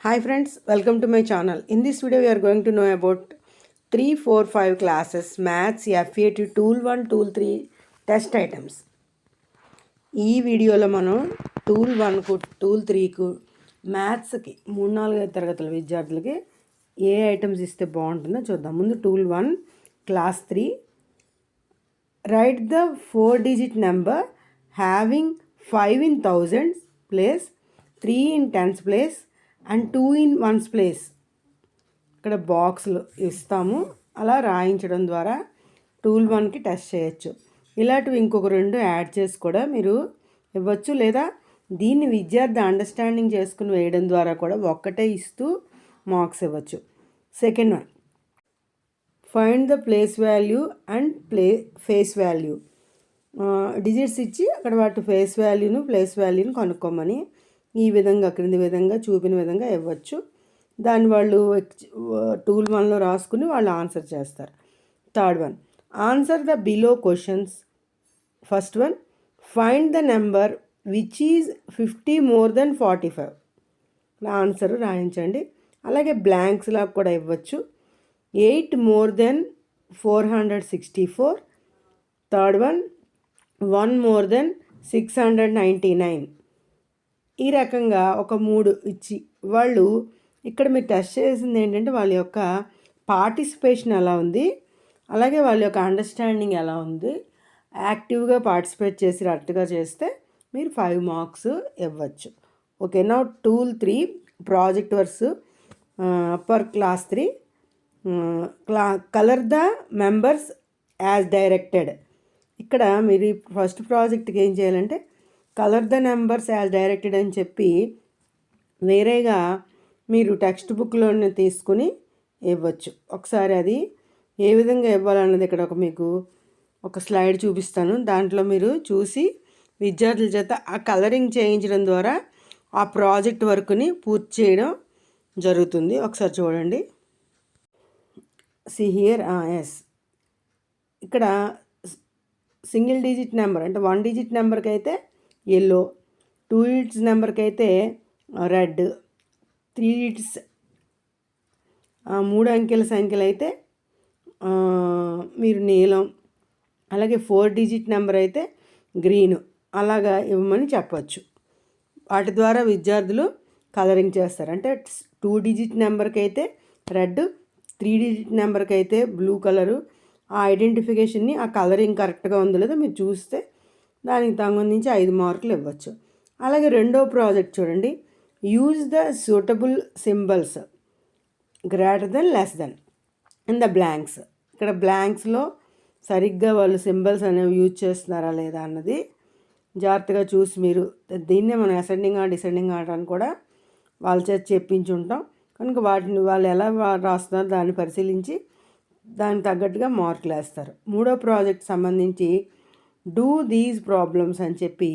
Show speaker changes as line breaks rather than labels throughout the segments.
Hi friends, welcome to my channel. In this video, we are going to know about 3, 4, 5 classes Maths FAT Tool 1, Tool 3 test items ఈ వీడియోలో మనం tool వన్కు tool త్రీకు మ్యాథ్స్కి మూడు నాలుగు తరగతుల విద్యార్థులకి ఏ items ఇస్తే బాగుంటుందో చూద్దాం. ముందు tool one class three write the four digit number having five in thousands place three in tens place and two in ones place ఇక్కడ బాక్స్లు ఇస్తాము. అలా రాయించడం ద్వారా టూల్ వన్కి టెస్ట్ చేయొచ్చు. ఇలాంటివి ఇంకొక రెండు యాడ్ చేసి కూడా మీరు ఇవ్వచ్చు. లేదా దీన్ని విద్యార్థి అండర్స్టాండింగ్ చేసుకుని వేయడం ద్వారా కూడా ఒక్కటే ఇస్తూ మార్క్స్ ఇవ్వచ్చు. Second one. Find the place value and play face value. Digits ఇచ్చి అక్కడ వాటి ఫేస్ వాల్యూను ప్లేస్ వాల్యూను కనుక్కోమని ఈ విధంగా క్రింది విధంగా చూపిన విధంగా ఇవ్వచ్చు. దాన్ని వాళ్ళు టూల్ వన్లో రాసుకుని వాళ్ళు ఆన్సర్ చేస్తారు. Third one answer the below questions first one find the number which is fifty more than forty five answer రాయించండి. అలాగే బ్లాంక్స్ లాగా కూడా ఇవ్వచ్చు. Eight more than four hundred sixty four third one one more than six hundred ninety nine ఈ రకంగా ఒక మూడు ఇచ్చి వాళ్ళు ఇక్కడ మీరు టెస్ట్ చేసింది ఏంటంటే వాళ్ళ యొక్క పార్టిసిపేషన్ ఎలా ఉంది అలాగే వాళ్ళ యొక్క అండర్స్టాండింగ్ ఎలా ఉంది యాక్టివ్గా పార్టిసిపేట్ చేసేటట్టుగా చేస్తే మీరు ఫైవ్ మార్క్స్ ఇవ్వచ్చు. ఓకే నా tool three project works per class three క్లా colour the members as directed. ఇక్కడ మీరు ఫస్ట్ ప్రాజెక్ట్కి ఏం చేయాలంటే colour the numbers as directed అని చెప్పి వేరేగా మీరు టెక్స్ట్ బుక్లోనే తీసుకుని ఇవ్వచ్చు. ఒకసారి అది ఏ విధంగా ఇవ్వాలన్నది ఇక్కడ ఒక మీకు ఒక స్లైడ్ చూపిస్తాను. దాంట్లో మీరు చూసి విద్యార్థుల చేత ఆ కలరింగ్ చేయించడం ద్వారా ఆ ప్రాజెక్ట్ వర్క్ని పూర్తి చేయడం జరుగుతుంది. ఒకసారి చూడండి. సి హియర్ ఎస్ ఇక్కడ సింగిల్ డిజిట్ నెంబర్ అంటే వన్ డిజిట్ నెంబర్కి అయితే ఎల్లో. టూ ఇట్స్ నెంబర్కి అయితే రెడ్. త్రీ ఇట్స్ మూడు అంకెల సంఖ్యలు అయితే మీరు నీలం. అలాగే ఫోర్ డిజిట్ నెంబర్ అయితే గ్రీన్. అలాగా ఇవ్వమని చెప్పచ్చు. వాటి ద్వారా విద్యార్థులు కలరింగ్ చేస్తారు. అంటే టూ డిజిట్ నెంబర్కి అయితే రెడ్ త్రీ డిజిట్ నెంబర్కి అయితే బ్లూ కలరు. ఆ ఐడెంటిఫికేషన్ని ఆ కలరింగ్ కరెక్ట్గా ఉందో లేదో మీరు చూస్తే దానికి సంబంధించి ఐదు మార్కులు ఇవ్వచ్చు. అలాగే రెండో ప్రాజెక్ట్ చూడండి. Use the suitable symbols greater than less than in the blanks ఇక్కడ బ్లాంక్స్లో సరిగ్గా వాళ్ళు సింబల్స్ అనేవి యూజ్ చేస్తున్నారా లేదా అన్నది జాగ్రత్తగా చూసి మీరు దీన్నే మనం అసెండింగ్ ఆర్డర్ డిసెండింగ్ ఆర్డర్ అని కూడా వాళ్ళ చేత చెప్పించి ఉంటాం. కనుక వాటిని వాళ్ళు ఎలా రాస్తున్నారో దాన్ని పరిశీలించి దానికి తగ్గట్టుగా మార్కులు వేస్తారు. మూడో ప్రాజెక్ట్ సంబంధించి డూ దీస్ ప్రాబ్లమ్స్ అని చెప్పి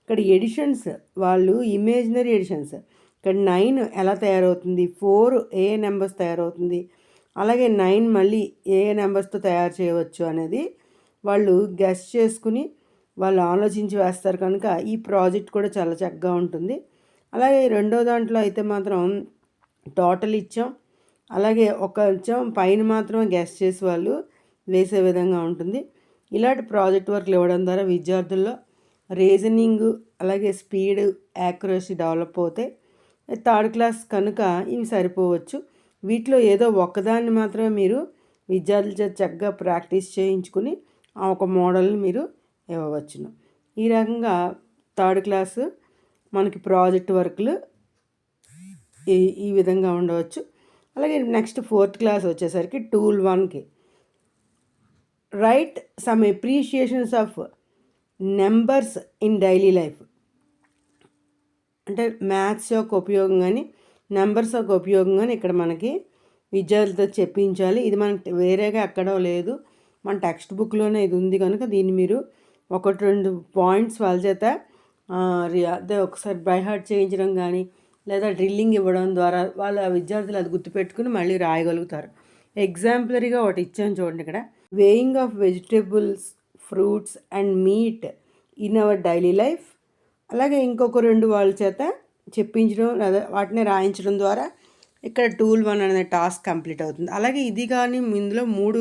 ఇక్కడ ఎడిషన్స్ వాళ్ళు ఇమేజినరీ ఎడిషన్స్. ఇక్కడ నైన్ ఎలా తయారవుతుంది? ఫోర్ ఏ నెంబర్స్ తయారవుతుంది. అలాగే నైన్ మళ్ళీ ఏ నెంబర్స్తో తయారు చేయవచ్చు అనేది వాళ్ళు గెస్ చేసుకుని వాళ్ళు ఆలోచించి వేస్తారు కనుక ఈ ప్రాజెక్ట్ కూడా చాలా చక్కగా ఉంటుంది. అలాగే రెండో దాంట్లో అయితే మాత్రం టోటల్ ఇచ్చాం. అలాగే ఒక ఇచ్చాం పైన మాత్రం గెస్ట్ చేసి వాళ్ళు వేసే విధంగా ఉంటుంది. ఇలాంటి ప్రాజెక్ట్ వర్క్లు ఇవ్వడం ద్వారా విద్యార్థుల్లో రీజనింగ్ అలాగే స్పీడ్ యాక్యురసీ డెవలప్ అవుతాయి థర్డ్ క్లాస్ కనుక ఇవి సరిపోవచ్చు. వీటిలో ఏదో ఒక్కదాన్ని మాత్రమే మీరు విద్యార్థుల చేత చక్కగా ప్రాక్టీస్ చేయించుకుని ఆ ఒక మోడల్ని మీరు ఇవ్వవచ్చును. ఈ రకంగా థర్డ్ క్లాసు మనకి ప్రాజెక్ట్ వర్క్లు ఈ ఈ విధంగా ఉండవచ్చు. అలాగే నెక్స్ట్ ఫోర్త్ క్లాస్ వచ్చేసరికి టూల్ వన్కి write some appreciations of numbers in daily life అంటే మ్యాథ్స్ యొక్క ఉపయోగం కానీ నెంబర్స్ యొక్క ఉపయోగం కానీ ఇక్కడ మనకి విద్యార్థులతో చెప్పించాలి. ఇది మనకి వేరేగా ఎక్కడో లేదు. మన టెక్స్ట్ బుక్లోనే ఇది ఉంది కనుక దీన్ని మీరు ఒకటి రెండు పాయింట్స్ వాళ్ళ చేత అదే ఒకసారి బై హార్ట్ చేయించడం కానీ లేదా డ్రిల్లింగ్ ఇవ్వడం ద్వారా వాళ్ళ విద్యార్థులు అది గుర్తుపెట్టుకుని మళ్ళీ రాయగలుగుతారు. ఎగ్జాంపులరీగా ఒకటి ఇచ్చాను చూడండి ఇక్కడ. Weighing of vegetables fruits and meat in our daily life అలాగే ఇంకొక రెండు వాళ్ళ చేత చెప్పించడం వాటిని రాయించడం ద్వారా ఇక్కడ టూల్ వన్ అనే టాస్క్ కంప్లీట్ అవుతుంది. అలాగే ఇది కానీ ఇందులో మూడు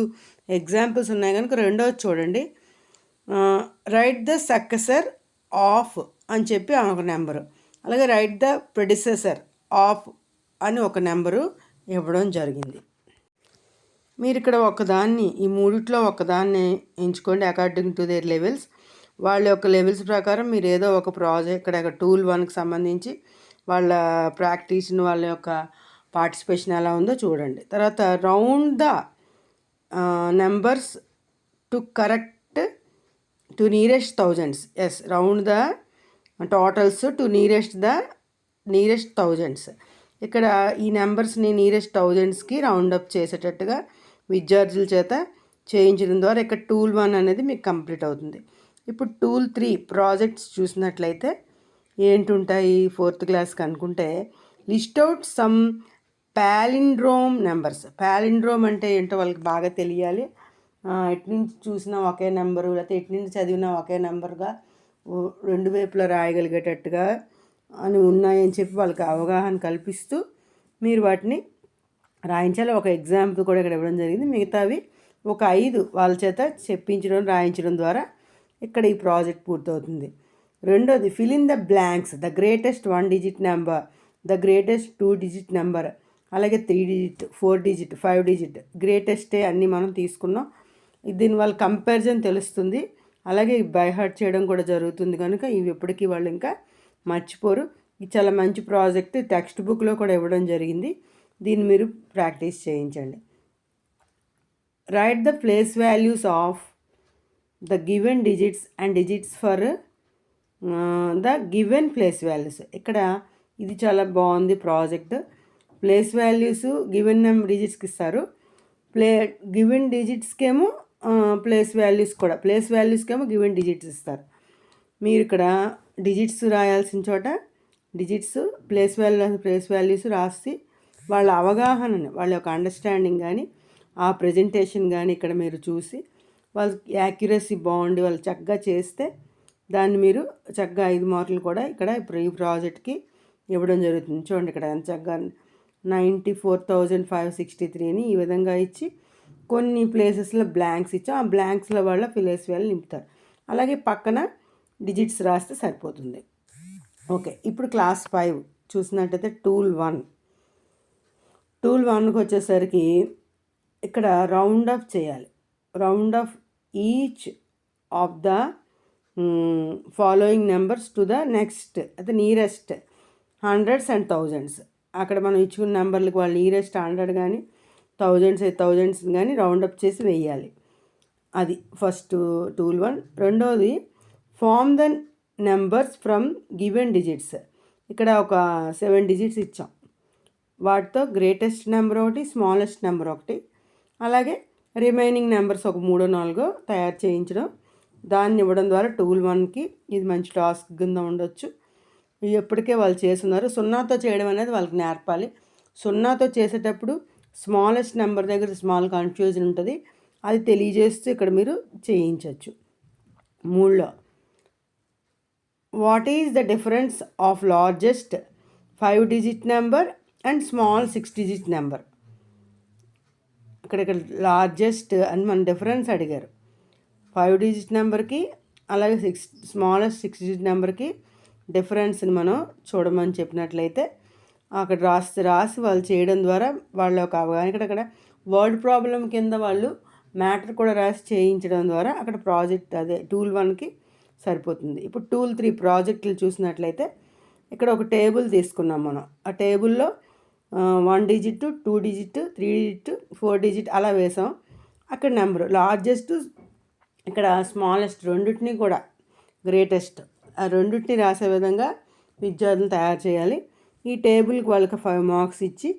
ఎగ్జాంపుల్స్ ఉన్నాయి. కనుక రెండోది చూడండి. రైట్ ద సక్సెసర్ ఆఫ్ అని చెప్పి ఒక నెంబరు అలాగే రైట్ ద ప్రొడ్యూసర్ ఆఫ్ అని ఒక నెంబరు ఇవ్వడం జరిగింది. మీరు ఇక్కడ ఒకదాన్ని ఈ మూడిట్లో ఒకదాన్ని ఎంచుకోండి అకార్డింగ్ టు దేర్ లెవెల్స్ వాళ్ళ యొక్క లెవెల్స్ ప్రకారం మీరు ఏదో ఒక ప్రాజెక్ట్ ఇక్కడ టూల్ వన్కి సంబంధించి వాళ్ళ ప్రాక్టీస్ని వాళ్ళ యొక్క పార్టిసిపేషన్ ఎలా ఉందో చూడండి. తర్వాత round the numbers to correct to nearest thousands yes round the totals to nearest the nearest thousands ఇక్కడ ఈ నెంబర్స్ని నీరెస్ట్ థౌజండ్స్కి రౌండ్ అప్ చేసేటట్టుగా విద్యార్థుల చేత చేయించడం ద్వారా ఇక్కడ టూల్ వన్ అనేది మీకు కంప్లీట్ అవుతుంది. ఇప్పుడు టూల్ త్రీ ప్రాజెక్ట్స్ చూసినట్లయితే ఏంటుంటాయి? ఫోర్త్ క్లాస్కి అనుకుంటే list out some palindrome numbers. Palindrome అంటే ఏంటో వాళ్ళకి బాగా తెలియాలి. ఎటు నుంచి చూసినా ఒకే నెంబరు లేకపోతే ఎటు నుంచి చదివినా ఒకే నెంబర్గా రెండు వైపులా రాయగలిగేటట్టుగా అని ఉన్నాయని చెప్పి వాళ్ళకి అవగాహన కల్పిస్తూ మీరు వాటిని రాయించాలి. ఒక ఎగ్జాంపుల్ కూడా ఇక్కడ ఇవ్వడం జరిగింది. మిగతావి ఒక ఐదు వాళ్ళ చేత చెప్పించడం రాయించడం ద్వారా ఇక్కడ ఈ ప్రాజెక్ట్ పూర్తవుతుంది. రెండోది fill in the blanks the greatest one digit number the greatest two digit number అలాగే three digit four digit five digit గ్రేటెస్టే అన్నీ మనం తీసుకున్నాం. దీనివల్ల కంపారిజన్ తెలుస్తుంది. అలాగే బై హార్ట్ చేయడం కూడా జరుగుతుంది కనుక ఇవి ఎప్పటికీ వాళ్ళు ఇంకా మర్చిపోరు. ఇది చాలా మంచి ప్రాజెక్ట్. టెక్స్ట్ బుక్లో కూడా ఇవ్వడం జరిగింది. దీన్ని మీరు ప్రాక్టీస్ చేయించండి. Right the place values of the given digits and digits for the given place values ఇక్కడ ఇది చాలా బాగుంది project. Place values given number డిజిట్స్కి ఇస్తారు. ప్లే గివెన్ డిజిట్స్కేమో ప్లేస్ వాల్యూస్ కూడా. ప్లేస్ వాల్యూస్కేమో గివెన్ డిజిట్స్ ఇస్తారు. మీరు ఇక్కడ డిజిట్స్ రాయాల్సిన చోట digits place value place values రాసి వాళ్ళ అవగాహనని వాళ్ళ యొక్క అండర్స్టాండింగ్ కానీ ఆ ప్రజెంటేషన్ కానీ ఇక్కడ మీరు చూసి వాళ్ళ యాక్యురసీ బాగుండి వాళ్ళు చక్కగా చేస్తే దాన్ని మీరు చక్కగా ఐదు మార్కులు కూడా ఇక్కడ ఇప్పుడు ఈ ప్రాజెక్ట్కి ఇవ్వడం జరుగుతుంది. చూడండి ఇక్కడ ఎంత చక్కగా ninety four thousand five sixty త్రీని ఈ విధంగా ఇచ్చి కొన్ని ప్లేసెస్లో బ్లాంక్స్ ఇచ్చాం. ఆ బ్లాంక్స్లో వాళ్ళ ఫిలేస్ వేలు నింపుతారు. అలాగే పక్కన డిజిట్స్ రాస్తే సరిపోతుంది. ఓకే ఇప్పుడు క్లాస్ ఫైవ్ చూసినట్టయితే టూల్ వన్ టూల్ వన్కి వచ్చేసరికి ఇక్కడ రౌండ్ ఆఫ్ చేయాలి. Round off each of the following numbers to the next అది నియరెస్ట్ హండ్రెడ్స్ అండ్ థౌజండ్స్ అక్కడ మనం ఇచ్చుకున్న నెంబర్లకు వాళ్ళు నియరెస్ట్ హండ్రెడ్ కానీ థౌజండ్స్ థౌజండ్స్ కానీ రౌండప్ చేసి వేయాలి. అది ఫస్ట్ టూల్ వన్. రెండోది form the numbers from given digits ఇక్కడ ఒక సెవెన్ డిజిట్స్ ఇచ్చాం. వాటితో గ్రేటెస్ట్ నెంబర్ ఒకటి స్మాలెస్ట్ నెంబర్ ఒకటి. అలాగే రిమైనింగ్ నెంబర్స్ ఒక మూడో నాలుగో తయారు చేయించడం. దాన్ని ఇవ్వడం ద్వారా టూల్ వన్కి ఇది మంచి టాస్క్ కింద ఉండొచ్చు. ఎప్పటికే వాళ్ళు చేస్తున్నారు. సున్నాతో చేయడం అనేది వాళ్ళకి నేర్పాలి. సున్నాతో చేసేటప్పుడు స్మాలెస్ట్ నెంబర్ దగ్గర స్మాల్ కన్ఫ్యూజన్ ఉంటుంది. అది తెలియజేస్తూ ఇక్కడ మీరు చేయించవచ్చు మూడులో what is the difference of largest five digit number and small six digit number. ఇక్కడ ఇక్కడ లార్జెస్ట్ అని మన డిఫరెన్స్ అడిగారు. ఫైవ్ డిజిట్ నెంబర్కి అలాగే సిక్స్ స్మాలెస్ట్ సిక్స్ డిజిట్ నెంబర్కి డిఫరెన్స్ని మనం చూడమని చెప్పినట్లయితే అక్కడ రాసి రాసి వాళ్ళు చేయడం ద్వారా వాళ్ళ ఒక అవగాహన ఇక్కడ అక్కడ వర్డ్ ప్రాబ్లం కింద వాళ్ళు మ్యాటర్ కూడా రాసి చేయించడం ద్వారా అక్కడ ప్రాజెక్ట్ అదే టూల్ వన్కి సరిపోతుంది. ఇప్పుడు టూల్ త్రీ ప్రాజెక్టులు చూసినట్లయితే ఇక్కడ ఒక టేబుల్ తీసుకున్నాం మనం. ఆ టేబుల్లో one digit two digit three digit four digit అలా వేసాం. అక్కడ నెంబరు లార్జెస్ట్ ఇక్కడ స్మాలెస్ట్ రెండింటిని కూడా గ్రేటెస్ట్. ఆ రెండింటిని రాసే విధంగా విద్యార్థులు తయారు చేయాలి. ఈ టేబుల్కి వాళ్ళకి ఫైవ్ మార్క్స్ ఇచ్చి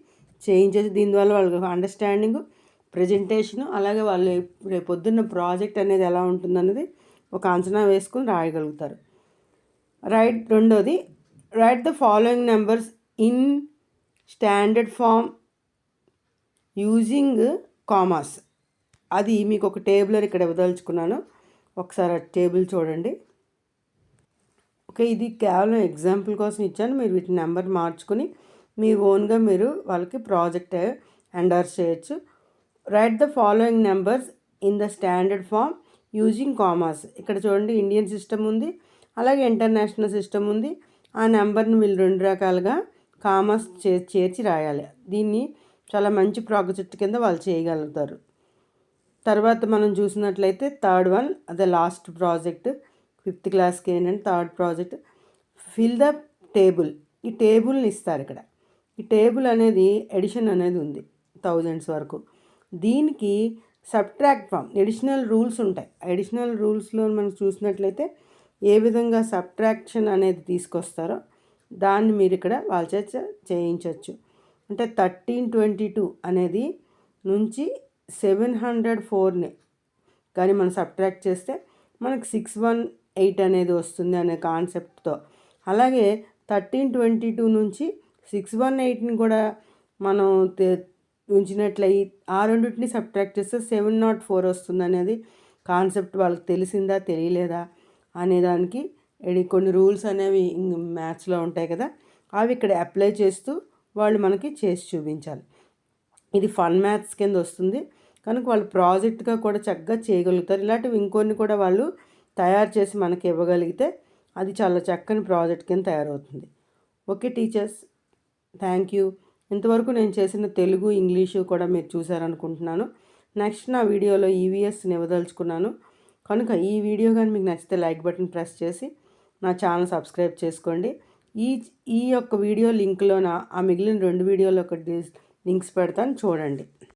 చేయించేసి దీనివల్ల వాళ్ళకి అండర్స్టాండింగ్ ప్రజెంటేషన్ అలాగే వాళ్ళు రేపు పొద్దున్న ప్రాజెక్ట్ అనేది ఎలా ఉంటుందన్నది ఒక అంచనా వేసుకుని రాయగలుగుతారు. రైట్ రెండోది right the following numbers in standard form using commas. అది మీకు ఒక టేబుల్ ఇక్కడ ఇవ్వదలుచుకున్నాను. ఒకసారి టేబుల్ చూడండి. ఓకే ఇది కేవలం ఎగ్జాంపుల్ కోసం ఇచ్చాను. మీరు వీటి నెంబర్ మార్చుకుని మీ ఓన్గా మీరు వాళ్ళకి ప్రాజెక్ట్ ఎండర్స్ చేయొచ్చు. Right the following numbers in the standard form using commas. ఇక్కడ చూడండి ఇండియన్ సిస్టమ్ ఉంది అలాగే ఇంటర్నేషనల్ సిస్టమ్ ఉంది. ఆ నెంబర్ని మీరు రెండు రకాలుగా కామర్స్ చే చేర్చి రాయాలి. దీన్ని చాలా మంచి ప్రాజెక్ట్ కింద వాళ్ళు చేయగలుగుతారు. తర్వాత మనం చూసినట్లయితే థర్డ్ వన్ అదే లాస్ట్ ప్రాజెక్ట్ ఫిఫ్త్ క్లాస్కి ఏంటంటే third project. Fill the table. ఈ టేబుల్ని ఇస్తారు ఇక్కడ. ఈ టేబుల్ అనేది ఎడిషన్ అనేది ఉంది థౌజండ్స్ వరకు. దీనికి సబ్ట్రాక్ట్ ఫామ్ ఎడిషనల్ రూల్స్ ఉంటాయి. ఎడిషనల్ రూల్స్లో మనం చూసినట్లయితే ఏ విధంగా సబ్ట్రాక్షన్ అనేది తీసుకొస్తారో దాన్ని మీరు ఇక్కడ వాళ్ళ చేయించవచ్చు అంటే థర్టీన్ ట్వంటీ టూ అనేది నుంచి సెవెన్ హండ్రెడ్ ఫోర్ని కానీ మనం సబ్ట్రాక్ట్ చేస్తే మనకు సిక్స్ వన్ ఎయిట్ అనేది వస్తుంది అనే కాన్సెప్ట్తో. అలాగే థర్టీన్ ట్వంటీ టూ నుంచి సిక్స్ వన్ ఎయిట్ని కూడా మనం ఉంచినట్లయి ఆ రెండింటిని సబ్ట్రాక్ట్ చేస్తే సెవెన్ నాట్ ఫోర్ వస్తుంది అనేది కాన్సెప్ట్ వాళ్ళకి తెలిసిందా తెలియలేదా అనేదానికి కొన్ని రూల్స్ అనేవి మ్యాథ్స్లో ఉంటాయి కదా అవి ఇక్కడ అప్లై చేస్తూ వాళ్ళు మనకి చేసి చూపించాలి. ఇది ఫన్ మ్యాథ్స్ కింద వస్తుంది. కనుక వాళ్ళు ప్రాజెక్ట్గా కూడా చక్కగా చేయగలుగుతారు. ఇలాంటివి ఇంకొన్ని కూడా వాళ్ళు తయారు చేసి మనకి ఇవ్వగలిగితే అది చాలా చక్కని ప్రాజెక్ట్ కింద తయారవుతుంది. Okay teachers thank you. ఇంతవరకు నేను చేసిన తెలుగు ఇంగ్లీషు కూడా మీరు చూసారనుకుంటున్నాను నెక్స్ట్ నా వీడియోలో ఈవీఎస్ని ఇవ్వదలుచుకున్నాను. కనుక ఈ వీడియో కానీ మీకు నచ్చితే లైక్ బటన్ ప్రెస్ చేసి నా ఛానల్ సబ్స్క్రైబ్ చేసుకోండి. ఈ ఈ యొక్క వీడియో లింక్లోన ఆ మిగిలిన రెండు వీడియోలు ఒక లింక్స్ పెడతాను చూడండి.